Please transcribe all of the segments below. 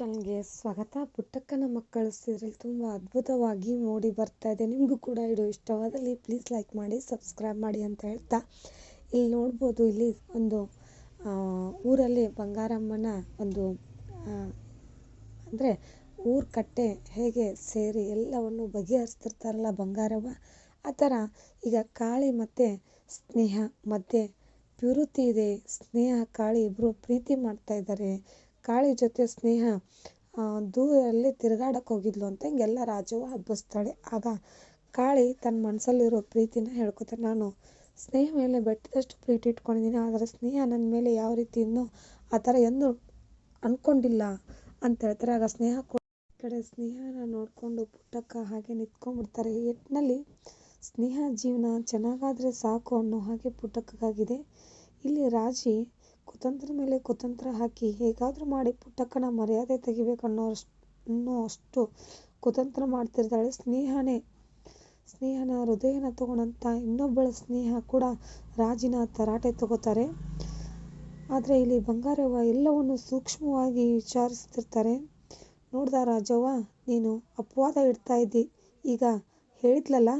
ಚಾನಲ್ಗೆ ಸ್ವಾಗತ. ಪುಟ್ಟಕ್ಕನ ಮಕ್ಕಳು ಸೀರಿಯಲ್ ತುಂಬ ಅದ್ಭುತವಾಗಿ ಮೂಡಿ ಬರ್ತಾ ಇದೆ. ನಿಮಗೂ ಕೂಡ ಇದು ಇಷ್ಟವಾದಲ್ಲಿ ಪ್ಲೀಸ್ ಲೈಕ್ ಮಾಡಿ ಸಬ್ಸ್ಕ್ರೈಬ್ ಮಾಡಿ ಅಂತ ಹೇಳ್ತಾ ಇಲ್ಲಿ ನೋಡ್ಬೋದು. ಇಲ್ಲಿ ಒಂದು ಊರಲ್ಲಿ ಬಂಗಾರಮ್ಮನ ಒಂದು ಅಂದರೆ ಊರು ಕಟ್ಟೆ ಹೇಗೆ ಸೇರಿ ಎಲ್ಲವನ್ನು ಬಗೆಹರಿಸ್ತಿರ್ತಾರಲ್ಲ ಬಂಗಾರವ್ವ, ಆ ಥರ ಈಗ ಕಾಳಿ ಮತ್ತು ಸ್ನೇಹ, ಮಧ್ಯೆ ಪ್ಯೂರಿಟಿ ಇದೆ. ಸ್ನೇಹ, ಕಾಳಿ ಇಬ್ಬರು ಪ್ರೀತಿ ಮಾಡ್ತಾ ಇದ್ದಾರೆ. ಕಾಳಿ ಜೊತೆ ಸ್ನೇಹ ದೂರ ತಿರುಗಾಡಕ್ಕೆ ಹೋಗಿದ್ಲು ಅಂತ ಹಿಂಗೆಲ್ಲ ರಾಜವ್ವ ಹಬ್ಬಿಸ್ತಾಳೆ. ಆಗ ಕಾಳಿ ತನ್ನ ಮನಸ್ಸಲ್ಲಿರೋ ಪ್ರೀತಿನ ಹೇಳ್ಕೊತಾರೆ ನಾನು ಸ್ನೇಹ ಮೇಲೆ ಬೆಟ್ಟದಷ್ಟು ಪ್ರೀತಿ ಇಟ್ಕೊಂಡಿದ್ದೀನಿ, ಆದರೆ ಸ್ನೇಹ ನನ್ನ ಮೇಲೆ ಯಾವ ರೀತಿ ಇನ್ನೂ ಆ ಥರ ಎಂದು ಅಂದ್ಕೊಂಡಿಲ್ಲ ಅಂತ ಹೇಳ್ತಾರೆ. ಆಗ ಸ್ನೇಹ ಕೂಡ ಸ್ನೇಹನ ನೋಡಿಕೊಂಡು ಪುಟ್ಟಕ್ಕ ಹಾಗೆ ನಿಂತ್ಕೊಂಡ್ಬಿಡ್ತಾರೆ. ಈ ಒಟ್ಟಿನಲ್ಲಿ ಸ್ನೇಹ ಜೀವನ ಚೆನ್ನಾಗಾದರೆ ಸಾಕು ಅನ್ನೋ ಹಾಗೆ ಪುಟ್ಟಕ್ಕಗಾಗಿದೆ. ಇಲ್ಲಿ ರಾಜಿ ಕುತಂತ್ರ ಮೇಲೆ ಕುತಂತ್ರ ಹಾಕಿ ಹೇಗಾದರೂ ಮಾಡಿ ಪುಟ್ಟಕ್ಕನ ಮರ್ಯಾದೆ ತೆಗಿಬೇಕು ಅನ್ನೋ ಅನ್ನೋ ಅಷ್ಟು ಕುತಂತ್ರ ಮಾಡ್ತಿರ್ತಾಳೆ ಸ್ನೇಹನೇ. ಸ್ನೇಹನ ಹೃದಯನ ತಗೊಂಡಂಥ ಇನ್ನೊಬ್ಬಳ ಸ್ನೇಹ ಕೂಡ ರಾಜಿನ ತರಾಟೆ ತಗೋತಾರೆ. ಆದರೆ ಇಲ್ಲಿ ಬಂಗಾರವ್ವ ಎಲ್ಲವನ್ನು ಸೂಕ್ಷ್ಮವಾಗಿ ವಿಚಾರಿಸ್ತಿರ್ತಾರೆ. ನೋಡ್ದ ರಾಜವ್ವ, ನೀನು ಅಪವಾದ ಇಡ್ತಾ ಇದ್ದಿ. ಈಗ ಹೇಳಿದ್ಲಲ್ಲ,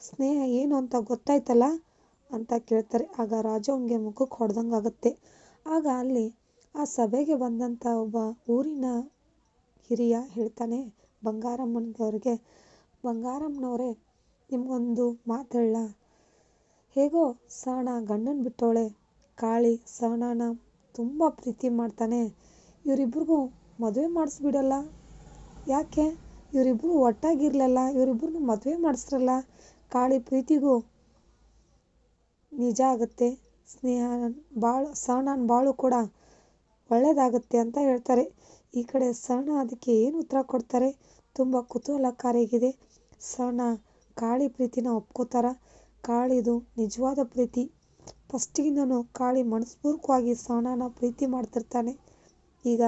ಸ್ನೇಹ ಏನು ಅಂತ ಗೊತ್ತಾಯ್ತಲ್ಲ? ಅಂತ ಕೇಳ್ತಾರೆ. ಆಗ ರಾಜವ್ಗೆ ಮುಖಕ್ಕೆ ಹೊಡೆದಂಗೆ ಆಗುತ್ತೆ ಆಗ ಅಲ್ಲಿ ಆ ಸಭೆಗೆ ಬಂದಂಥ ಒಬ್ಬ ಊರಿನ ಹಿರಿಯ ಹೇಳ್ತಾನೆ, ಬಂಗಾರಮ್ಮನವ್ರಿಗೆ, ಬಂಗಾರಮ್ಮನವರೇ, ನಿಮಗೊಂದು ಮಾತು ಹೇಗೋ ಸಹನ ಗಂಡನ ಬಿಟ್ಟವಳೆ ಕಾಳಿ ಸಹನನ ತುಂಬ ಪ್ರೀತಿ ಮಾಡ್ತಾನೆ. ಇವರಿಬ್ರಿಗೂ ಮದುವೆ ಮಾಡಿಸ್ಬಿಡಲ್ಲ. ಯಾಕೆ? ಇವರಿಬ್ಬರು ಒಟ್ಟಾಗಿರಲಿಲ್ಲ ಇವರಿಬ್ಬರನ್ನೂ ಮದುವೆ ಮಾಡಿಸ್ರಲ್ಲ. ಕಾಳಿ ಪ್ರೀತಿಗೂ ನಿಜ ಆಗುತ್ತೆ. ಸ್ನೇಹ ಭಾಳ ಸಹನನ ಬಾಳು ಕೂಡ ಒಳ್ಳೆಯದಾಗುತ್ತೆ ಅಂತ ಹೇಳ್ತಾರೆ. ಈ ಕಡೆ ಸಣ್ಣ ಅದಕ್ಕೆ ಏನು ಉತ್ತರ ಕೊಡ್ತಾರೆ? ತುಂಬ ಕುತೂಹಲಕಾರಿಯಾಗಿದೆ. ಸಣ್ಣ ಕಾಳಿ ಪ್ರೀತಿನ ಒಪ್ಕೋತಾರ. ಕಾಳಿದು ನಿಜವಾದ ಪ್ರೀತಿ. ಫಸ್ಟಿಗಿಂದನೂ ಕಾಳಿ ಮನಸ್ಪೂರ್ವಕವಾಗಿ ಸಣ್ಣನ ಪ್ರೀತಿ ಮಾಡ್ತಿರ್ತಾನೆ. ಈಗ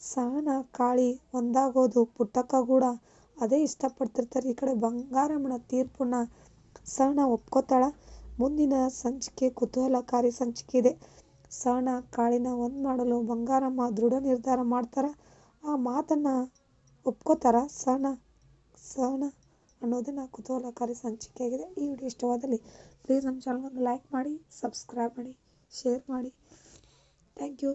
ಸಣ್ಣ ಕಾಳಿ ಒಂದಾಗೋದು ಪುಟ್ಟಕ್ಕ ಕೂಡ ಅದೇ ಇಷ್ಟಪಡ್ತಿರ್ತಾರೆ. ಈ ಕಡೆ ಬಂಗಾರಮ್ಮನ ತೀರ್ಪನ್ನ ಸಣ್ಣ ಒಪ್ಕೋತಾಳ. ಮುಂದಿನ ಸಂಚಿಕೆ ಕುತೂಹಲಕಾರಿ ಸಂಚಿಕೆ ಇದೆ. ಸಣ್ಣ ಕಾಳಿನ ಒಂದು ಮಾಡಲು ಬಂಗಾರಮ್ಮ ದೃಢ ನಿರ್ಧಾರ ಮಾಡ್ತಾರ. ಆ ಮಾತನ್ನು ಒಪ್ಕೋತಾರ ಸಣ್ಣ ಸಣ್ಣ ಅನ್ನೋದನ್ನ ಕುತೂಹಲಕಾರಿ ಸಂಚಿಕೆ ಆಗಿದೆ ಈ ವಿಡಿಯೋ ಇಷ್ಟವಾದಲ್ಲಿ ಪ್ಲೀಸ್ ನಮ್ಮ ಚಾನಲ್ ಒಂದು ಲೈಕ್ ಮಾಡಿ ಸಬ್ಸ್ಕ್ರೈಬ್ ಮಾಡಿ ಶೇರ್ ಮಾಡಿ. Thank you